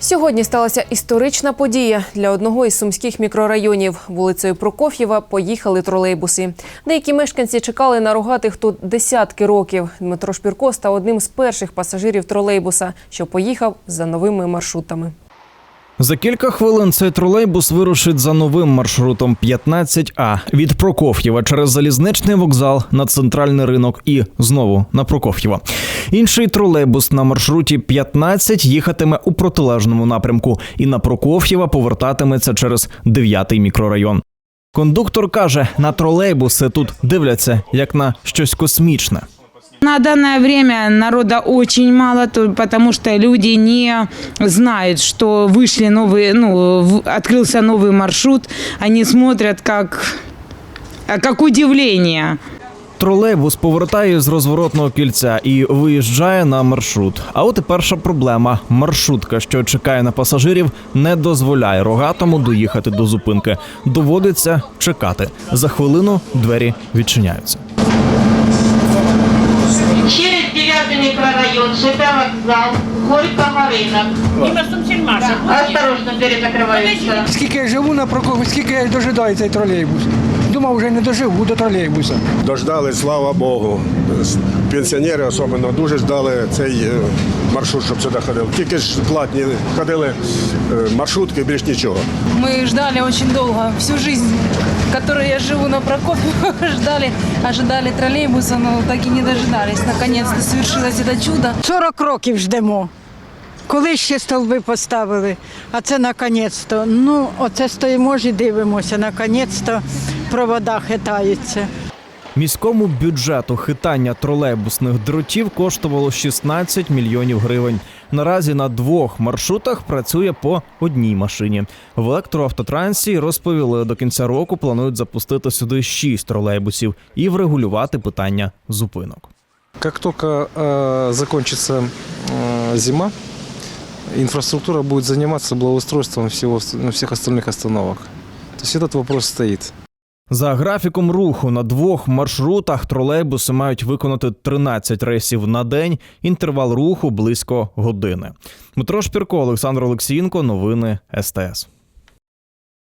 Сьогодні сталася історична подія для одного із сумських мікрорайонів. Вулицею Прокоф'єва поїхали тролейбуси. Деякі мешканці чекали на рогатих тут десятки років. Дмитро Шпірко став одним з перших пасажирів тролейбуса, що поїхав за новими маршрутами. За кілька хвилин цей тролейбус вирушить за новим маршрутом 15А від Прокоф'єва через залізничний вокзал на центральний ринок і знову на Прокоф'єва. Інший тролейбус на маршруті 15 їхатиме у протилежному напрямку і на Прокоф'єва повертатиметься через 9-й мікрорайон. Кондуктор каже, на тролейбуси тут дивляться як на щось космічне. На данное время народа очень мало, то- потому что люди не знают, что вышли новые, ну, в- открылся новый маршрут. Они смотрят как, а, как удивление. Тролейбус повертає з розворотного кільця і виїжджає на маршрут. А от і перша проблема: маршрутка, що чекає на пасажирів, не дозволяє рогатому доїхати до зупинки. Доводиться чекати. За хвилину двері відчиняються. Через 9 микрорайон, ЖП вокзал, рынок. Мимо Осторожно, двери закрываются. Скільки я живу на Прокопі, скільки я дожидаю цей тролейбус. Думав, вже не доживу до тролейбуса. Дождали, слава Богу. Пенсіонери особливо дуже ждали цей е, маршрут, щоб сюди ходили. Тільки ж платні ходили е, маршрутки, більш нічого. Мы ждали очень долго, всю жизнь, которую я живу на Прокопьево, ждали, ожидали троллейбуса, но так и не дожидались. Наконец-то свершилось это чудо. 40 років ждемо. Коли ще столби поставили, а це наконець-то. Ну, оце стоїмо ж і дивимося, наконець-то провода хитаються. Міському бюджету хитання тролейбусних дротів коштувало 16 мільйонів гривень. Наразі на двох маршрутах працює по одній машині. В електроавтотрансі розповіли, до кінця року планують запустити сюди шість тролейбусів і врегулювати питання зупинок. Как только э, закончится э, зима, инфраструктура будет заниматься благоустройством всего, ну, всех остальных остановок. То есть этот вопрос стоит. За графіком руху на двох маршрутах тролейбуси мають виконати 13 рейсів на день. Інтервал руху близько години. Дмитро Шпірко, Олександр Олексієнко. Новини СТС.